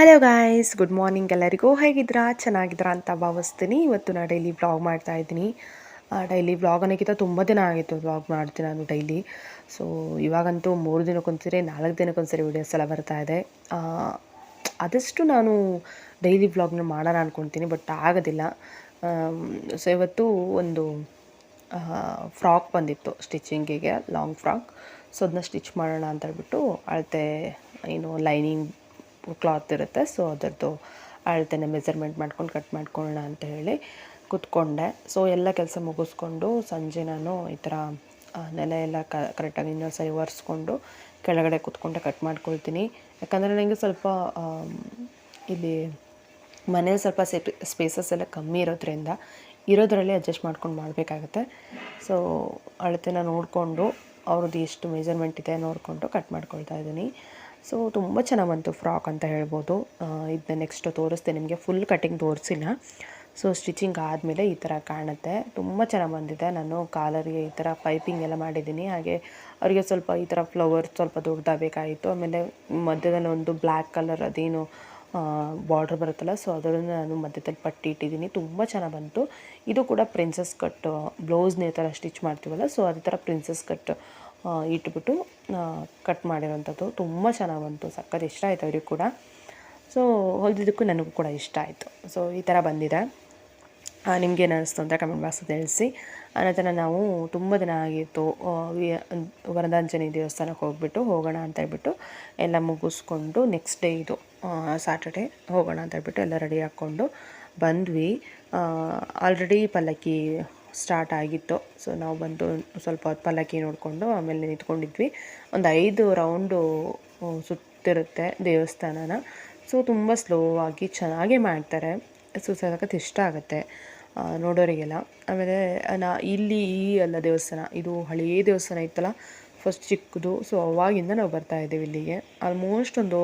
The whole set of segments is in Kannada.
ಹಲೋ ಗಾಯ್ಸ್ ಗುಡ್ ಮಾರ್ನಿಂಗ್ ಎಲ್ಲರಿಗೂ. ಹೇಗಿದ್ದೀರಾ? ಚೆನ್ನಾಗಿದ್ರಾ ಅಂತ ಭಾವಿಸ್ತೀನಿ. ಇವತ್ತು ನಾನು ಡೈಲಿ ವ್ಲಾಗ್ ಮಾಡ್ತಾ ಇದ್ದೀನಿ. ಡೈಲಿ ವ್ಲಾಗ್ ಅನ್ನೋಕ್ಕಿಂತ ತುಂಬ ದಿನ ಆಗಿತ್ತು ವ್ಲಾಗ್ ಮಾಡ್ತೀನಿ ನಾನು ಡೈಲಿ ಸೊ ಇವಾಗಂತೂ ಮೂರು ದಿನಕ್ಕೊಂದ್ಸರಿ ನಾಲ್ಕು ದಿನಕ್ಕೊಂದ್ಸರಿ ವೀಡಿಯೋಸ್ ಎಲ್ಲ ಬರ್ತಾ ಇದೆ. ಆದಷ್ಟು ನಾನು ಡೈಲಿ ವ್ಲಾಗ್ನ ಮಾಡೋಣ ಅಂದ್ಕೊಳ್ತೀನಿ ಬಟ್ ಆಗೋದಿಲ್ಲ. ಸೊ ಇವತ್ತು ಒಂದು ಫ್ರಾಕ್ ಬಂದಿತ್ತು ಸ್ಟಿಚಿಂಗಿಗೆ ಲಾಂಗ್ ಫ್ರಾಕ್ ಸೊ ಅದನ್ನ ಸ್ಟಿಚ್ ಮಾಡೋಣ ಅಂತ ಹೇಳ್ಬಿಟ್ಟು ಅಳತೆ, ಏನು ಲೈನಿಂಗ್ ಕ್ಲಾತ್ ಇರುತ್ತೆ, ಸೊ ಅದರದ್ದು ಅಳತೆನ ಮೆಸರ್ಮೆಂಟ್ ಮಾಡ್ಕೊಂಡು ಕಟ್ ಮಾಡ್ಕೊಳ್ಳೋಣ ಅಂತ ಹೇಳಿ ಕೂತ್ಕೊಂಡೆ. ಸೊ ಎಲ್ಲ ಕೆಲಸ ಮುಗಿಸ್ಕೊಂಡು ಸಂಜೆ ನಾನು ಈ ಥರ ನೆಲೆ ಎಲ್ಲ ಕ ಕರೆಕ್ಟಾಗಿ ಇನ್ನೊಂದು ಸರಿ ಒರೆಸ್ಕೊಂಡು ಕೆಳಗಡೆ ಕೂತ್ಕೊಂಡೆ ಕಟ್ ಮಾಡ್ಕೊಳ್ತೀನಿ. ಯಾಕಂದರೆ ನನಗೆ ಸ್ವಲ್ಪ ಇಲ್ಲಿ ಮನೇಲಿ ಸ್ವಲ್ಪ ಸೇಪ್ ಸ್ಪೇಸಸ್ ಎಲ್ಲ ಕಮ್ಮಿ ಇರೋದ್ರಿಂದ ಇರೋದರಲ್ಲಿ ಅಡ್ಜಸ್ಟ್ ಮಾಡ್ಕೊಂಡು ಮಾಡಬೇಕಾಗತ್ತೆ. ಸೊ ಅಳತೆನ ನೋಡಿಕೊಂಡು ಅವ್ರದ್ದು ಎಷ್ಟು ಮೆಜರ್ಮೆಂಟ್ ಇದೆ ನೋಡಿಕೊಂಡು ಕಟ್ ಮಾಡ್ಕೊಳ್ತಾ ಇದ್ದೀನಿ. ಸೊ ತುಂಬ ಚೆನ್ನಾಗಿ ಬಂತು ಫ್ರಾಕ್ ಅಂತ ಹೇಳ್ಬೋದು. ಇದನ್ನ ನೆಕ್ಸ್ಟ್ ತೋರಿಸ್ತೆ, ನಿಮಗೆ ಫುಲ್ ಕಟಿಂಗ್ ತೋರಿಸಿಲ್ಲ ಸೊ ಸ್ಟಿಚಿಂಗ್ ಆದಮೇಲೆ ಈ ಥರ ಕಾಣುತ್ತೆ. ತುಂಬ ಚೆನ್ನಾಗಿ ಬಂದಿದೆ. ನಾನು ಕಾಲರಿಗೆ ಈ ಥರ ಪೈಪಿಂಗ್ ಎಲ್ಲ ಮಾಡಿದ್ದೀನಿ. ಹಾಗೆ ಅವರಿಗೆ ಸ್ವಲ್ಪ ಈ ಥರ ಫ್ಲವರ್ ಸ್ವಲ್ಪ ದೊಡ್ಡದಾಗಬೇಕಾಯಿತು ಆಮೇಲೆ ಮಧ್ಯದಲ್ಲಿ ಒಂದು ಬ್ಲ್ಯಾಕ್ ಕಲರ್ ಅದೇನು ಬಾರ್ಡ್ರ್ ಬರುತ್ತಲ್ಲ ಸೊ ಅದರನ್ನು ನಾನು ಮಧ್ಯದಲ್ಲಿ ಪಟ್ಟಿ ಇಟ್ಟಿದ್ದೀನಿ. ತುಂಬ ಚೆನ್ನಾಗಿ ಬಂತು. ಇದು ಕೂಡ ಪ್ರಿನ್ಸಸ್ ಕಟ್ ಬ್ಲೌಸ್ನೇ ಥರ ಸ್ಟಿಚ್ ಮಾಡ್ತೀವಲ್ಲ ಸೊ ಅದೇ ಥರ ಪ್ರಿನ್ಸಸ್ ಕಟ್ ಇಟ್ಬಿಟ್ಟು ಕಟ್ ಮಾಡಿರೋಂಥದ್ದು ತುಂಬ ಚೆನ್ನಾಗಿ ಬಂತು ಸಕ್ಕತ್ ಇಷ್ಟ ಆಯಿತು ಅವ್ರಿಗೆ ಕೂಡ. ಸೊ ಹೊಲಿದಿದ್ದಕ್ಕೂ ನನಗೂ ಕೂಡ ಇಷ್ಟ ಆಯಿತು. ಸೊ ಈ ಥರ ಬಂದಿದೆ. ನಿಮ್ಗೇನು ಅನ್ನಿಸ್ತು ಅಂತ ಕಮೆಂಟ್ ಬಾಕ್ಸ್ ತಿಳಿಸಿ. ಅನಂತರ ನಾವು ತುಂಬ ದಿನ ಆಗಿತ್ತು. ವರದಾಂಜನಿ ದೇವಸ್ಥಾನಕ್ಕೆ ಹೋಗ್ಬಿಟ್ಟು, ಹೋಗೋಣ ಅಂತ ಹೇಳ್ಬಿಟ್ಟು, ಎಲ್ಲ ಮುಗಿಸ್ಕೊಂಡು ನೆಕ್ಸ್ಟ್ ಡೇ ಇದು ಸ್ಯಾಟರ್ಡೆ ಹೋಗೋಣ ಅಂತ ಹೇಳ್ಬಿಟ್ಟು ಎಲ್ಲ ರೆಡಿ ಹಾಕ್ಕೊಂಡು ಬಂದ್ವಿ. ಆಲ್ರೆಡಿ ಪಲ್ಲಕ್ಕಿ ಸ್ಟಾರ್ಟ್ ಆಗಿತ್ತು. ಸೊ ನಾವು ಬಂದು ಸ್ವಲ್ಪ ಹೊತ್ತು ಪಲ್ಲಕ್ಕಿ ನೋಡಿಕೊಂಡು ಆಮೇಲೆ ನಿಂತ್ಕೊಂಡಿದ್ವಿ. ಒಂದು ಐದು ರೌಂಡು ಸುತ್ತಿರುತ್ತೆ ದೇವಸ್ಥಾನನ. ಸೊ ತುಂಬ ಸ್ಲೋ ಆಗಿ ಚೆನ್ನಾಗೇ ಮಾಡ್ತಾರೆ. ಸೊ ಸಖತ್ ಇಷ್ಟ ಆಗುತ್ತೆ ನೋಡೋರಿಗೆಲ್ಲ. ಆಮೇಲೆ, ನಾ ಇಲ್ಲಿ ಈ ಅಲ್ಲ ದೇವಸ್ಥಾನ, ಇದು ಹಳೆಯ ದೇವಸ್ಥಾನ ಇತ್ತಲ್ಲ ಫಸ್ಟ್ ಚಿಕ್ಕದು. ಸೊ ಅವಾಗಿಂದ ನಾವು ಬರ್ತಾ ಇದ್ದೀವಿ ಇಲ್ಲಿಗೆ. ಆಲ್ಮೋಸ್ಟ್ ಒಂದು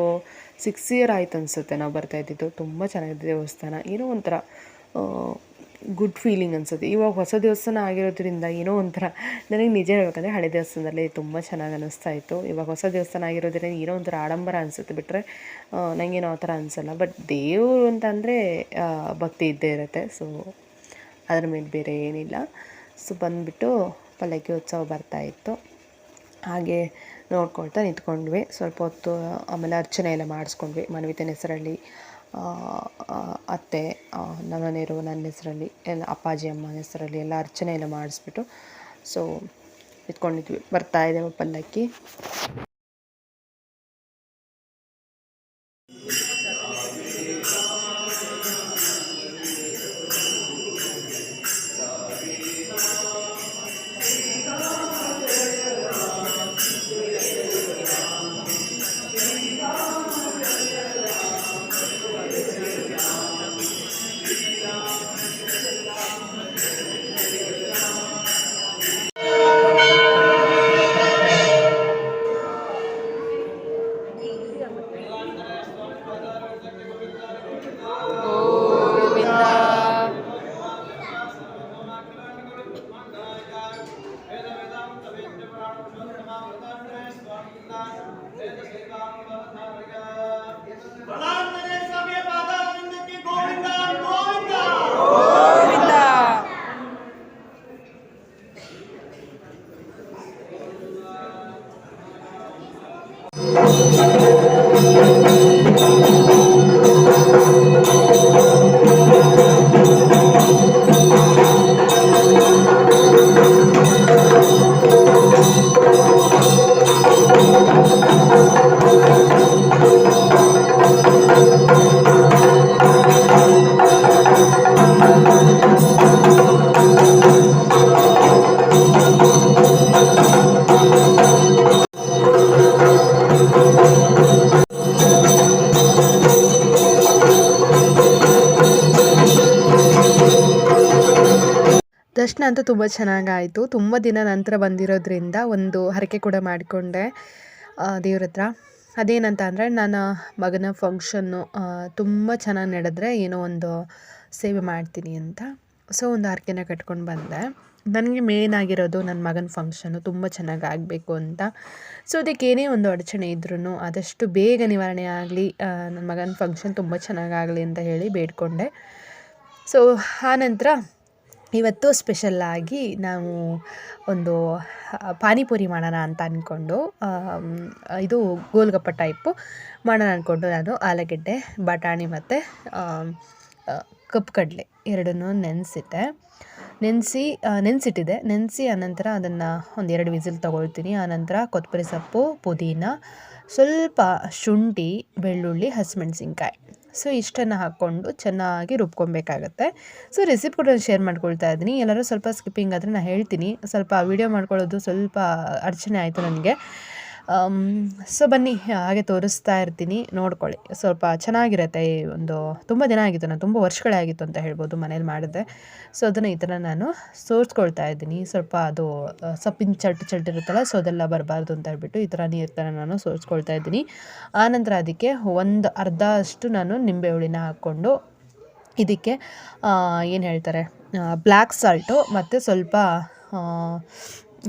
ಸಿಕ್ಸ್ ಇಯರ್ ಆಯ್ತು ಅನಿಸುತ್ತೆ ನಾವು ಬರ್ತಾ ಇದ್ದಿದ್ದು. ತುಂಬ ಚೆನ್ನಾಗಿದೆ ದೇವಸ್ಥಾನ. ಏನೋ ಒಂಥರ ಗುಡ್ ಫೀಲಿಂಗ್ ಅನಿಸುತ್ತೆ. ಇವಾಗ ಹೊಸ ದೇವಸ್ಥಾನ ಆಗಿರೋದ್ರಿಂದ ಏನೋ ಒಂಥರ ನನಗೆ ನಿಜ ಹೇಳ್ಬೇಕಂದ್ರೆ ಹಳೆ ದೇವಸ್ಥಾನದಲ್ಲಿ ತುಂಬ ಚೆನ್ನಾಗಿ ಅನ್ನಿಸ್ತಾ ಇತ್ತು. ಇವಾಗ ಹೊಸ ದೇವಸ್ಥಾನ ಆಗಿರೋದ್ರಿಂದ ಏನೋ ಒಂಥರ ಆಡಂಬರ ಅನಿಸುತ್ತೆ ಬಿಟ್ಟರೆ ನನಗೇನೋ ಆ ಥರ ಅನಿಸಲ್ಲ. ಬಟ್ ದೇವರು ಅಂತಂದರೆ ಭಕ್ತಿ ಇದ್ದೇ ಇರುತ್ತೆ. ಸೊ ಅದ್ರ ಮೇಲೆ ಬೇರೆ ಏನಿಲ್ಲ. ಸೊ ಬಂದುಬಿಟ್ಟು ಪಲ್ಲಕ್ಕಿ ಉತ್ಸವ ಬರ್ತಾ ಇತ್ತು. ಹಾಗೆ ನೋಡ್ಕೊಳ್ತಾ ನಿಂತ್ಕೊಂಡ್ವಿ. ಸ್ವಲ್ಪ ಹೊತ್ತು, ಆಮೇಲೆ ಅರ್ಚನೆ ಎಲ್ಲ ಮಾಡಿಸ್ಕೊಂಡ್ವಿ. ಮನವಿತನ ಹೆಸರಲ್ಲಿ ಅತ್ತೆ ನಮ್ಮನೆಯವರು ನನ್ನ ಹೆಸರಲ್ಲಿ, ಎಲ್ಲ ಅಪ್ಪಾಜಿ ಅಮ್ಮನ ಹೆಸರಲ್ಲಿ ಎಲ್ಲ ಅರ್ಚನೆ ಎಲ್ಲ ಮಾಡಿಸ್ಬಿಟ್ಟು ಸೊ ಇಟ್ಕೊಂಡಿದ್ವಿ ಬರ್ತಾ ಇದ್ದೇವೆ ಪಲ್ಲಕ್ಕಿ ದರ್ಶನ ಅಂತೂ ತುಂಬ ಚೆನ್ನಾಗಾಯಿತು. ತುಂಬ ದಿನ ನಂತರ ಬಂದಿರೋದ್ರಿಂದ ಒಂದು ಹರಕೆ ಕೂಡ ಮಾಡಿಕೊಂಡೆ ದೇವ್ರ ಹತ್ರ. ಅದೇನಂತ ಅಂದರೆ ನನ್ನ ಮಗನ ಫಂಕ್ಷನ್ನು ತುಂಬ ಚೆನ್ನಾಗಿ ನಡೆದ್ರೆ ಏನೋ ಒಂದು ಸೇವೆ ಮಾಡ್ತೀನಿ ಅಂತ. ಸೊ ಒಂದು ಹರಕೆನ ಕಟ್ಕೊಂಡು ಬಂದೆ. ನನಗೆ ಮೇನ್ ಆಗಿರೋದು ನನ್ನ ಮಗನ ಫಂಕ್ಷನು ತುಂಬ ಚೆನ್ನಾಗಿ ಆಗಬೇಕು ಅಂತ. ಸೊ ಅದಕ್ಕೆ ಏನೇ ಒಂದು ಅಡಚಣೆ ಇದ್ರೂ ಆದಷ್ಟು ಬೇಗ ನಿವಾರಣೆ ಆಗಲಿ ನನ್ನ ಮಗನ ಫಂಕ್ಷನ್ ತುಂಬ ಚೆನ್ನಾಗಾಗಲಿ ಅಂತ ಹೇಳಿ ಬೇಡ್ಕೊಂಡೆ. ಸೊ ಆನಂತರ ಇವತ್ತು ಸ್ಪೆಷಲ್ಲಾಗಿ ನಾವು ಒಂದು ಪಾನಿಪುರಿ ಮಾಡೋಣ ಅಂತ ಅಂದ್ಕೊಂಡು ಇದು ಗೋಲ್ಗಪ್ಪ ಟೈಪು ಮಾಡೋಣ ಅಂದ್ಕೊಂಡು ನಾನು ಆಲೂಗೆಡ್ಡೆ, ಬಟಾಣಿ ಮತ್ತು ಕಪ್ಪು ಕಡಲೆ ಎರಡನ್ನೂ ನೆನೆಸಿಟ್ಟೆ. ನೆನೆಸಿ ನೆನೆಸಿಟ್ಟಿದೆ. ನೆನೆಸಿ ಆನಂತರ ಅದನ್ನು ಒಂದು ಎರಡು ವಿಸಿಲ್ ತೊಗೊಳ್ತೀನಿ. ಆನಂತರ ಕೊತ್ತಂಬರಿ ಸೊಪ್ಪು, ಪುದೀನ, ಸ್ವಲ್ಪ ಶುಂಠಿ, ಬೆಳ್ಳುಳ್ಳಿ, ಹಸಿಮೆಣ್ಸಿನ್ಕಾಯಿ. ಸೊ, ಇಷ್ಟನ್ನು ಹಾಕ್ಕೊಂಡು ಚೆನ್ನಾಗಿ ರುಬ್ಕೊಬೇಕಾಗತ್ತೆ. ಸೊ ರೆಸಿಪಿ ಕೂಡ ಶೇರ್ ಮಾಡ್ಕೊಳ್ತಾ ಇದ್ದೀನಿ. ಎಲ್ಲರೂ ಸ್ವಲ್ಪ ಸ್ಕಿಪ್ಪಿಂಗ್ ಆದರೆ ನಾನು ಹೇಳ್ತೀನಿ. ಸ್ವಲ್ಪ ವಿಡಿಯೋ ಮಾಡ್ಕೊಳ್ಳೋದು ಸ್ವಲ್ಪ ಅಡಚಣೆ ಆಯಿತು ನನಗೆ. ಸೊ ಬನ್ನಿ ಹಾಗೆ ತೋರಿಸ್ತಾ ಇರ್ತೀನಿ. ನೋಡ್ಕೊಳ್ಳಿ. ಸ್ವಲ್ಪ ಚೆನ್ನಾಗಿರುತ್ತೆ ಈ ಒಂದು, ತುಂಬ ದಿನ ಆಗಿತ್ತು, ನಾನು ತುಂಬ ವರ್ಷಗಳೇ ಆಗಿತ್ತು ಅಂತ ಹೇಳ್ಬೋದು ಮನೇಲಿ ಮಾಡಿದೆ ಸೊ ಅದನ್ನು ಈ ಥರ ನಾನು ಸೋರಿಸ್ಕೊಳ್ತಾ ಇದ್ದೀನಿ. ಸ್ವಲ್ಪ ಅದು ಸೊಪ್ಪಿನ ಚಟ್ ಚಟ್ ಇರುತ್ತಲ್ಲ ಸೊ ಅದೆಲ್ಲ ಬರಬಾರ್ದು ಅಂತ ಹೇಳ್ಬಿಟ್ಟು ಈ ಥರ ನೀರು ಥರ ನಾನು ಸೋರಿಸ್ಕೊಳ್ತಾ ಇದ್ದೀನಿ. ಆನಂತರ ಅದಕ್ಕೆ ಒಂದು ಅರ್ಧ ಅಷ್ಟು ನಾನು ನಿಂಬೆ ಹುಳಿನ ಹಾಕ್ಕೊಂಡು ಇದಕ್ಕೆ ಏನು ಹೇಳ್ತಾರೆ ಬ್ಲ್ಯಾಕ್ ಸಾಲ್ಟು ಮತ್ತು ಸ್ವಲ್ಪ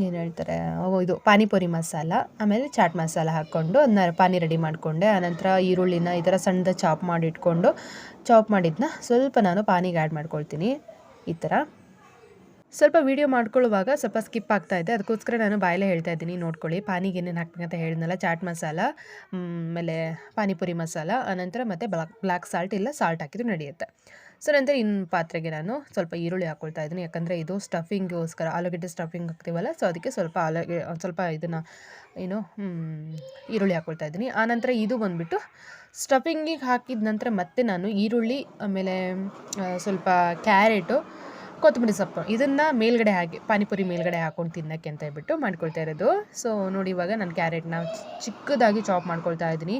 ಏನು ಹೇಳ್ತಾರೆ ಇದು ಪಾನಿಪುರಿ ಮಸಾಲ, ಆಮೇಲೆ ಚಾಟ್ ಮಸಾಲ ಹಾಕ್ಕೊಂಡು ಅದನ್ನ ಪಾನಿ ರೆಡಿ ಮಾಡಿಕೊಂಡೆ. ಆನಂತರ ಈರುಳ್ಳಿನ ಈ ಥರ ಸಣ್ಣದ ಚಾಪ್ ಮಾಡಿ ಇಟ್ಕೊಂಡು ಚಾಪ್ ಮಾಡಿದ್ನ ಸ್ವಲ್ಪ ನಾನು ಪಾನಿಗೆ ಆ್ಯಡ್ ಮಾಡ್ಕೊಳ್ತೀನಿ ಈ ಥರ. ಸ್ವಲ್ಪ ವೀಡಿಯೋ ಮಾಡ್ಕೊಳ್ಳುವಾಗ ಸ್ವಲ್ಪ ಸ್ಕಿಪ್ ಆಗ್ತಾ ಇದೆ. ಅದಕ್ಕೋಸ್ಕರ ನಾನು ಬಾಯಲ್ಲೇ ಹೇಳ್ತಾ ಇದ್ದೀನಿ, ನೋಡ್ಕೊಳ್ಳಿ. ಪಾನಿಗೆ ಏನೇನು ಹಾಕ್ಬೇಕಂತ ಹೇಳಿದ್ನಲ್ಲ, ಚಾಟ್ ಮಸಾಲ ಆಮೇಲೆ ಪಾನಿಪುರಿ ಮಸಾಲ, ಆನಂತರ ಮತ್ತು ಬ್ಲಾಕ್ ಬ್ಲ್ಯಾಕ್ ಸಾಲ್ಟ್ ಇಲ್ಲ, ಸಾಲ್ಟ್ ಹಾಕಿದ್ರು ನಡೆಯುತ್ತೆ. ಸೊ ನಂತರ ಇನ್ನು ಪಾತ್ರೆಗೆ ನಾನು ಸ್ವಲ್ಪ ಈರುಳ್ಳಿ ಹಾಕ್ಕೊಳ್ತಾ ಇದ್ದೀನಿ. ಯಾಕಂದರೆ ಇದು ಸ್ಟಫಿಂಗ್ಗೋಸ್ಕರ, ಆಲೂಗಡ್ಡೆ ಸ್ಟಫಿಂಗ್ ಹಾಕ್ತೀವಲ್ಲ ಸೊ ಅದಕ್ಕೆ ಸ್ವಲ್ಪ ಆಲೂಗೆ, ಸ್ವಲ್ಪ ಇದನ್ನು, ಏನು ಈರುಳ್ಳಿ ಹಾಕ್ಕೊಳ್ತಾ ಇದ್ದೀನಿ. ಆನಂತರ ಇದು ಬಂದುಬಿಟ್ಟು ಸ್ಟಫಿಂಗಿಗೆ ಹಾಕಿದ ನಂತರ ಮತ್ತೆ ನಾನು ಈರುಳ್ಳಿ, ಆಮೇಲೆ ಸ್ವಲ್ಪ ಕ್ಯಾರೆಟು ಕೊತ್ತಂಬರಿ ಸೊಪ್ಪು. ಇದನ್ನು ಮೇಲ್ಗಡೆ ಹಾಕಿ, ಪಾನಿಪುರಿ ಮೇಲ್ಗಡೆ ಹಾಕೊಂಡು ತಿನ್ನೋಕ್ಕೆ ಅಂತ ಹೇಳ್ಬಿಟ್ಟು ಮಾಡ್ಕೊಳ್ತಾ ಇರೋದು. ಸೊ ನೋಡಿ ಇವಾಗ ನಾನು ಕ್ಯಾರೆಟ್ನ ಚಿಕ್ಕದಾಗಿ ಚಾಪ್ ಮಾಡ್ಕೊಳ್ತಾ ಇದ್ದೀನಿ.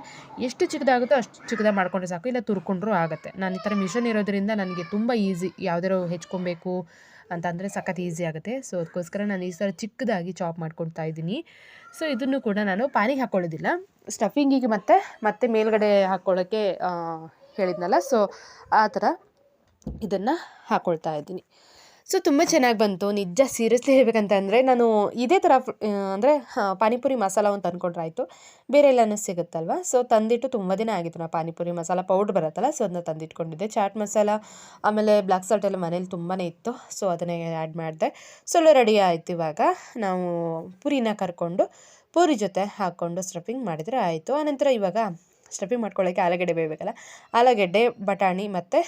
ಎಷ್ಟು ಚಿಕ್ಕದಾಗುತ್ತೋ ಅಷ್ಟು ಚಿಕ್ಕದಾಗಿ ಮಾಡ್ಕೊಂಡ್ರೆ ಸಾಕು, ಇಲ್ಲ ತುರ್ಕೊಂಡ್ರೂ ಆಗುತ್ತೆ. ನಾನು ಈ ಥರ ಮಿಷನ್ ಇರೋದ್ರಿಂದ ನನಗೆ ತುಂಬ ಈಸಿ ಯಾವ್ದಾರು ಹೆಚ್ಕೊಬೇಕು ಅಂತಂದರೆ ಸಖತ್ ಈಸಿ ಆಗುತ್ತೆ. ಸೊ ಅದಕ್ಕೋಸ್ಕರ ನಾನು ಈ ಥರ ಚಿಕ್ಕದಾಗಿ ಚಾಪ್ ಮಾಡ್ಕೊಳ್ತಾ ಇದ್ದೀನಿ. ಸೊ ಇದನ್ನು ಕೂಡ ನಾನು ಪಾನಿಗೆ ಹಾಕ್ಕೊಳ್ಳೋದಿಲ್ಲ ಸ್ಟಫಿಂಗಿಗೆ ಮತ್ತೆ ಮತ್ತೆ ಮೇಲ್ಗಡೆ ಹಾಕ್ಕೊಳ್ಳೋಕ್ಕೆ ಹೇಳಿದ್ನಲ್ಲ. ಸೊ ಆ ಥರ ಇದನ್ನು ಹಾಕ್ಕೊಳ್ತಾ ಇದ್ದೀನಿ. ಸೊ ತುಂಬ ಚೆನ್ನಾಗಿ ಬಂತು. ನಿಜ ಸೀರಿಯಸ್ಲಿ ಹೇಳ್ಬೇಕಂತಂದರೆ ನಾನು ಇದೇ ಥರ ಅಂದರೆ ಪಾನಿಪುರಿ ಮಸಾಲ ಒಂದು ತಂದ್ಕೊಂಡ್ರೆ ಆಯಿತು ಬೇರೆ ಎಲ್ಲನೂ ಸಿಗುತ್ತಲ್ವ? ಸೊ ತಂದಿಟ್ಟು ತುಂಬ ದಿನ ಆಗಿತ್ತು ನಾ ಪಾನಿಪುರಿ ಮಸಾಲ ಪೌಡ್ರ್ ಬರುತ್ತಲ್ಲ ಸೊ ಅದನ್ನ ತಂದಿಟ್ಕೊಂಡಿದ್ದೆ. ಚಾಟ್ ಮಸಾಲ, ಆಮೇಲೆ ಬ್ಲ್ಯಾಕ್ ಸಾಲ್ಟ್ ಎಲ್ಲ ಮನೇಲಿ ತುಂಬಾ ಇತ್ತು. ಸೊ ಅದನ್ನೇ ಆ್ಯಡ್ ಮಾಡಿದೆ. ಸೊ ಎಲ್ಲ ರೆಡಿ ಆಯ್ತು ಇವಾಗ. ನಾವು ಪುರಿನ ಕರ್ಕೊಂಡು ಪೂರಿ ಜೊತೆ ಹಾಕ್ಕೊಂಡು ಸ್ಟಫಿಂಗ್ ಮಾಡಿದರೆ ಆಯಿತು. ಆನಂತರ ಇವಾಗ ಸ್ಟಫಿಂಗ್ ಮಾಡ್ಕೊಳ್ಳೋಕ್ಕೆ ಆಲೂಗಡ್ಡೆ ಬೇಯಬೇಕಲ್ಲ? ಆಲೂಗಡ್ಡೆ, ಬಟಾಣಿ ಮತ್ತು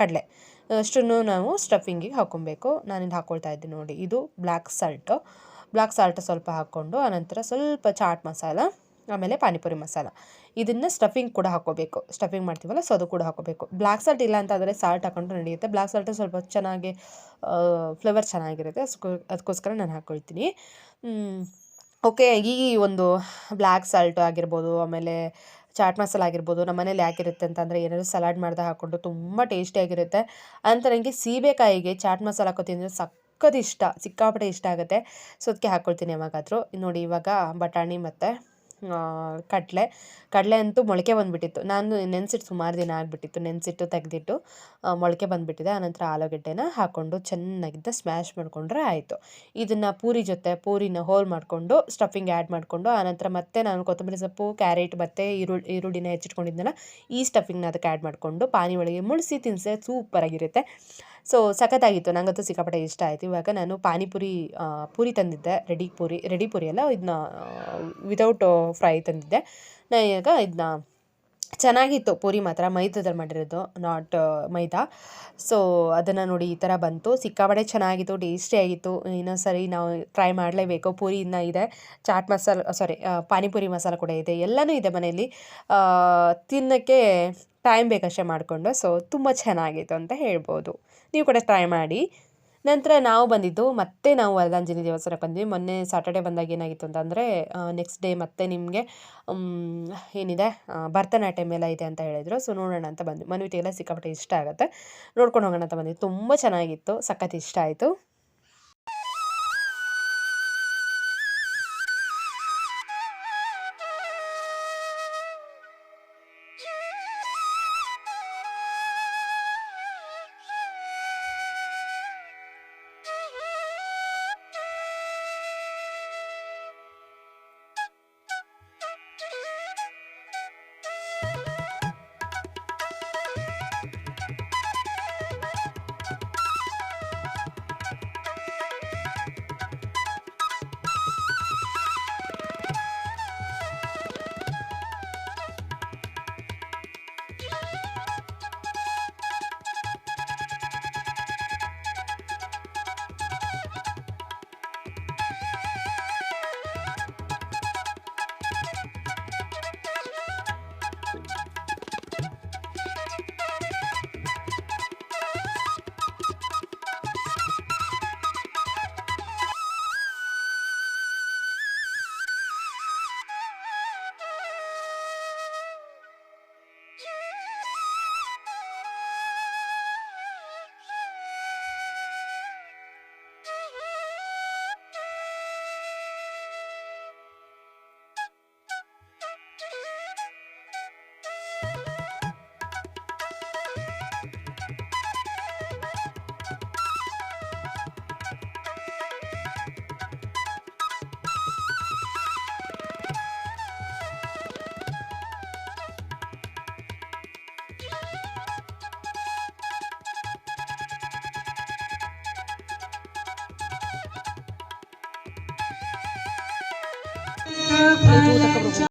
ಕಡಲೆ. ಅಷ್ಟನ್ನು ನಾವು ಸ್ಟಫಿಂಗಿಗೆ ಹಾಕ್ಕೊಬೇಕು ನಾನಿಲ್ಲಿ ಹಾಕ್ಕೊಳ್ತಾ ಇದ್ದೀನಿ ನೋಡಿ. ಇದು ಬ್ಲ್ಯಾಕ್ ಸಾಲ್ಟು ಬ್ಲ್ಯಾಕ್ ಸಾಲ್ಟ್ ಸ್ವಲ್ಪ ಹಾಕ್ಕೊಂಡು, ಆನಂತರ ಸ್ವಲ್ಪ ಚಾಟ್ ಮಸಾಲ ಆಮೇಲೆ ಪಾನಿಪುರಿ ಮಸಾಲ ಇದನ್ನು ಸ್ಟಫಿಂಗ್ ಕೂಡ ಹಾಕೋಬೇಕು. ಸ್ಟಫಿಂಗ್ ಮಾಡ್ತೀವಲ್ಲ, ಸೊ ಅದು ಕೂಡ ಹಾಕೋಬೇಕು. ಬ್ಲ್ಯಾಕ್ ಸಾಲ್ಟ್ ಇಲ್ಲ ಅಂತಂದರೆ ಸಾಲ್ಟ್ ಹಾಕ್ಕೊಂಡು ನಡೆಯುತ್ತೆ. ಬ್ಲ್ಯಾಕ್ ಸಾಲ್ಟ್ ಸ್ವಲ್ಪ ಚೆನ್ನಾಗಿ ಫ್ಲೇವರ್ ಚೆನ್ನಾಗಿರುತ್ತೆ. ಅದಕ್ಕೋಸ್ಕರ ನಾನು ಹಾಕ್ಕೊಳ್ತೀನಿ ಓಕೆ ಈ ಒಂದು ಬ್ಲ್ಯಾಕ್ ಸಾಲ್ಟ್ ಆಗಿರ್ಬೋದು, ಆಮೇಲೆ ಚಾಟ್ ಮಸಾಲ ಆಗಿರ್ಬೋದು, ನಮ್ಮ ಮನೇಲಿ ಯಾಕಿರುತ್ತೆ ಅಂತಂದರೆ ಏನಾದರೂ ಸಲಾಡ್ ಮಾಡ್ದೆ ಹಾಕ್ಕೊಂಡು ತುಂಬ ಟೇಸ್ಟಿಯಾಗಿರುತ್ತೆ ಅಂತ ನನಗೆ ಸೀಬೆಕಾಯಿಗೆ ಚಾಟ್ ಮಸಾಲ ಹಾಕೋ ತಿಂದರೆ ಸಖತ್ ಇಷ್ಟ, ಸಿಕ್ಕಾಪಟ್ಟೆ ಇಷ್ಟ ಆಗುತ್ತೆ. ಸೊ ಅದಕ್ಕೆ ಹಾಕ್ಕೊಳ್ತೀನಿ ಯಾವಾಗಾದರೂ. ನೋಡಿ ಇವಾಗ ಬಟಾಣಿ ಮತ್ತು ಕಡಲೆ. ಕಡಲೆ ಅಂತೂ ಮೊಳಕೆ ಬಂದುಬಿಟ್ಟಿತ್ತು. ನಾನು ನೆನೆಸಿಟ್ಟು ಸುಮಾರು ದಿನ ಆಗಿಬಿಟ್ಟಿತ್ತು. ನೆನೆಸಿಟ್ಟು ತೆಗೆದಿಟ್ಟು ಮೊಳಕೆ ಬಂದುಬಿಟ್ಟಿದೆ. ಆನಂತರ ಆಲೂಗಡ್ಡೆನ ಹಾಕ್ಕೊಂಡು ಚೆನ್ನಾಗಿದ್ದ ಸ್ಮ್ಯಾಶ್ ಮಾಡಿಕೊಂಡ್ರೆ ಆಯಿತು. ಇದನ್ನು ಪೂರಿ ಜೊತೆ, ಪೂರಿನ ಹೋಲ್ ಮಾಡಿಕೊಂಡು ಸ್ಟಫಿಂಗ್ ಆ್ಯಡ್ ಮಾಡಿಕೊಂಡು, ಆನಂತರ ಮತ್ತೆ ನಾನು ಕೊತ್ತಂಬರಿ ಸೊಪ್ಪು ಕ್ಯಾರೆಟ್ ಮತ್ತು ಈರುಳ್ಳಿ, ಈರುಳ್ಳಿನ ಹೆಚ್ಚಿಟ್ಕೊಂಡಿದ್ದೆನಲ್ಲ ಈ ಸ್ಟಫಿಂಗ್ನ ಅದಕ್ಕೆ ಆ್ಯಡ್ ಮಾಡಿಕೊಂಡು ಪಾನಿ ಒಳಗೆ ಮುಳಿಸಿ ತಿನ್ಸೆ. ಸೂಪರಾಗಿರುತ್ತೆ ಸೊ ಸಖತ್ತಾಗಿತ್ತು. ನನಗಂತೂ ಸಿಕ್ಕಾಪಟ್ಟೆ ಇಷ್ಟ ಆಯಿತು. ಇವಾಗ ನಾನು ಪಾನಿಪುರಿ ಪೂರಿ ತಂದಿದ್ದೆ. ರೆಡಿ ಪೂರಿ ರೆಡಿ ಪೂರಿ ಅಲ್ಲ ಇದನ್ನ ವಿತೌಟ್ ಫ್ರೈ ತಂದಿದ್ದೆ. ನಾನು ಈಗ ಇದನ್ನ ಚೆನ್ನಾಗಿತ್ತು. ಪೂರಿ ಮಾತ್ರ. ಮೈದಾದಲ್ಲಿ ಮಾಡಿರೋದು ನಾಟ್ ಮೈದಾ. ಸೊ ಅದನ್ನು ನೋಡಿ ಈ ಥರ ಬಂತು. ಸಿಕ್ಕಾಪಡೆ ಚೆನ್ನಾಗಿತ್ತು. ಟೇಸ್ಟಿಯಾಗಿತ್ತು ಇನ್ನೊಂದು ಸರಿ ನಾವು ಟ್ರೈ ಮಾಡಲೇಬೇಕು. ಪೂರಿ ಇದೆ. ಚಾಟ್ ಮಸಾಲ ಸಾರಿ ಪಾನಿಪುರಿ ಮಸಾಲ ಕೂಡ ಇದೆ. ಎಲ್ಲನೂ ಇದೆ ಮನೆಯಲ್ಲಿ. ತಿನ್ನೋಕ್ಕೆ ಟೈಮ್ ಬೇಕಷ್ಟೇ ಮಾಡಿಕೊಂಡು. ಸೊ ತುಂಬ ಚೆನ್ನಾಗಿತ್ತು ಅಂತ ಹೇಳ್ಬೋದು. ನೀವು ಕೂಡ ಟ್ರೈ ಮಾಡಿ. ನಂತರ ನಾವು ಬಂದಿದ್ದು ಮತ್ತೆ ನಾವು ವರದಾಂಜನಿ ದೇವಸ್ಥಾನಕ್ಕೆ ಬಂದ್ವಿ. ಮೊನ್ನೆ ಸಾಟರ್ಡೆ ಬಂದಾಗ ಏನಾಗಿತ್ತು ಅಂತಂದರೆ ನೆಕ್ಸ್ಟ್ ಡೇ ಮತ್ತೆ ನಿಮಗೆ ಏನಿದೆ ಭರತನಾಟ್ಯಮ್ ಎಲ್ಲ ಇದೆ ಅಂತ ಹೇಳಿದರು. ಸೊ ನೋಡೋಣ ಅಂತ ಬಂದ್ವಿ. ಮನವಿಟ್ಟಿಗೆಲ್ಲ ಸಿಕ್ಕಾಪಟ್ಟೆ ಇಷ್ಟ ಆಗುತ್ತೆ. ನೋಡ್ಕೊಂಡು ಹೋಗೋಣ ಅಂತ ಬಂದ್ವಿ. ತುಂಬ ಚೆನ್ನಾಗಿತ್ತು. ಸಖತ್ ಇಷ್ಟ ಆಯಿತು. え!没做过这个动